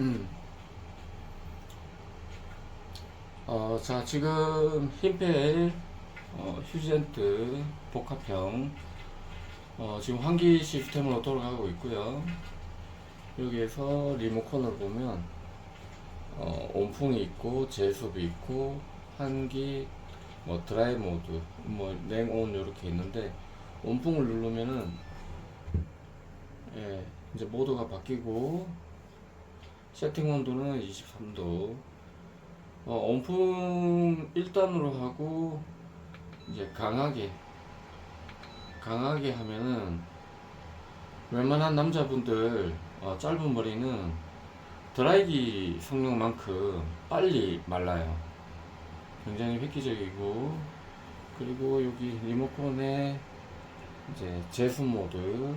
음. 어, 자, 지금 흰펠 어, 휴지엔트 복합형 어, 지금 환기 시스템으로 돌아가고 있고요. 여기에서 리모컨을 보면 어, 온풍이 있고 제습이 있고 환기 뭐 드라이 모드 뭐 냉온 이렇게 있는데 온풍을 누르면은 예, 이제 모드가 바뀌고 세팅 온도는 23도 어, 온풍 1단으로 하고 이제 강하게 강하게 하면은 웬만한 남자분들 어, 짧은 머리는 드라이기 성능만큼 빨리 말라요. 굉장히 획기적이고 그리고 여기 리모컨에 이제 제습 모드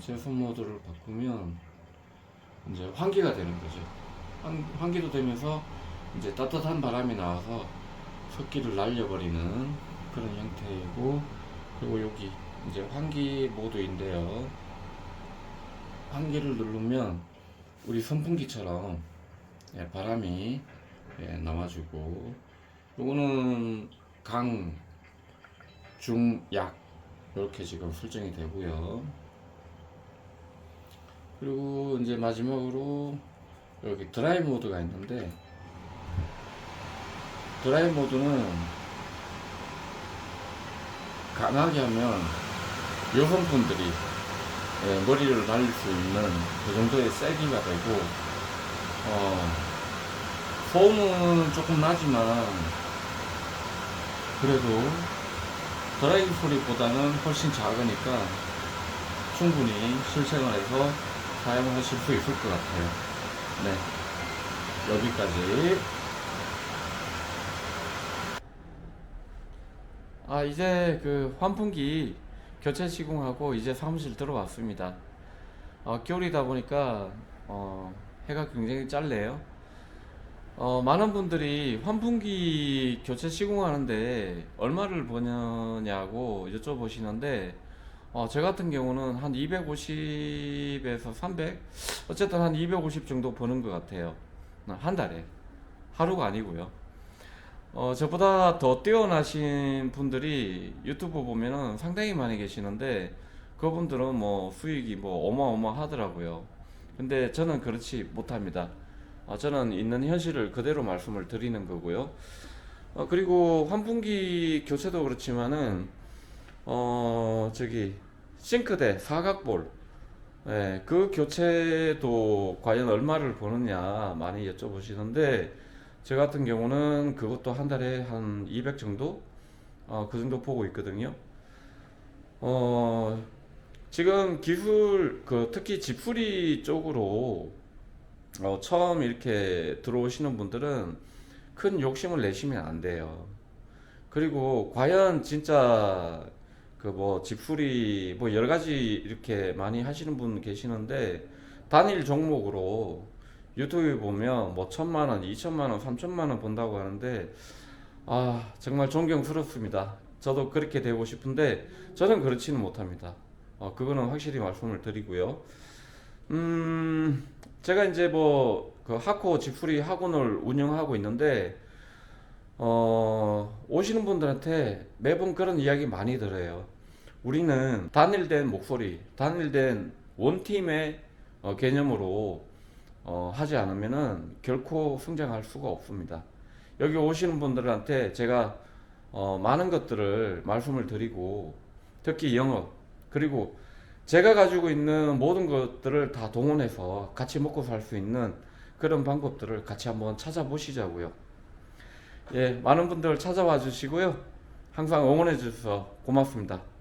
제습 모드를 바꾸면 이제 환기가 되는 거죠. 환, 환기도 되면서 이제 따뜻한 바람이 나와서 습기를 날려버리는 그런 형태이고 그리고 여기 이제 환기 모드인데요. 환기를 누르면 우리 선풍기처럼 예, 바람이 예, 나와주고 요거는 강, 중, 약 이렇게 지금 설정이 되고요. 그리고 이제 마지막으로 여기 드라이 모드가 있는데 드라이 모드는 강하게 하면 여성분들이 예, 머리를 날릴 수 있는 그 정도의 세기가 되고 어, 소음은 조금 나지만 그래도 드라이기 소리보다는 훨씬 작으니까 충분히 실생활에서 사용하실 수 있을 것 같아요. 네. 여기까지. 아, 이제 그 환풍기 교체 시공하고 이제 사무실 들어왔습니다. 어, 겨울이다 보니까 어, 해가 굉장히 짧네요. 어, 많은 분들이 환풍기 교체 시공하는데 얼마를 버느냐고 여쭤보시는데 어, 저 같은 경우는 한 250에서 300 어쨌든 한 250 정도 버는 것 같아요. 한 달에 하루가 아니고요. 어, 저보다 더 뛰어나신 분들이 유튜브 보면은 상당히 많이 계시는데 그분들은 뭐 수익이 뭐 어마어마하더라고요. 근데 저는 그렇지 못합니다. 어, 저는 있는 현실을 그대로 말씀을 드리는 거고요. 어, 그리고 환풍기 교체도 그렇지만은 어, 저기 싱크대 사각볼 예, 그 교체도 과연 얼마를 버느냐 많이 여쭤보시는데 저 같은 경우는 그것도 한 달에 한 200 정도 어, 그 정도 보고 있거든요. 어, 지금 기술 그 특히 지풀이 쪽으로 어, 처음 이렇게 들어오시는 분들은 큰 욕심을 내시면 안 돼요. 그리고 과연 진짜 그 뭐 집수리 뭐 여러 가지 이렇게 많이 하시는 분 계시는데 단일 종목으로 유튜브에 보면 뭐 천만 원, 이천만 원, 삼천만 원 본다고 하는데 아 정말 존경스럽습니다. 저도 그렇게 되고 싶은데 저는 그렇지는 못합니다. 어, 그거는 확실히 말씀을 드리고요. 음 제가 이제 뭐 그 하코 집수리 학원을 운영하고 있는데 어, 오시는 분들한테 매번 그런 이야기 많이 들어요. 우리는 단일된 목소리, 단일된 원팀의 어, 개념으로 어, 하지 않으면은 결코 성장할 수가 없습니다. 여기 오시는 분들한테 제가 어, 많은 것들을 말씀을 드리고 특히 영업 그리고 제가 가지고 있는 모든 것들을 다 동원해서 같이 먹고 살 수 있는 그런 방법들을 같이 한번 찾아보시자고요. 예, 많은 분들 찾아와 주시고요. 항상 응원해 주셔서 고맙습니다.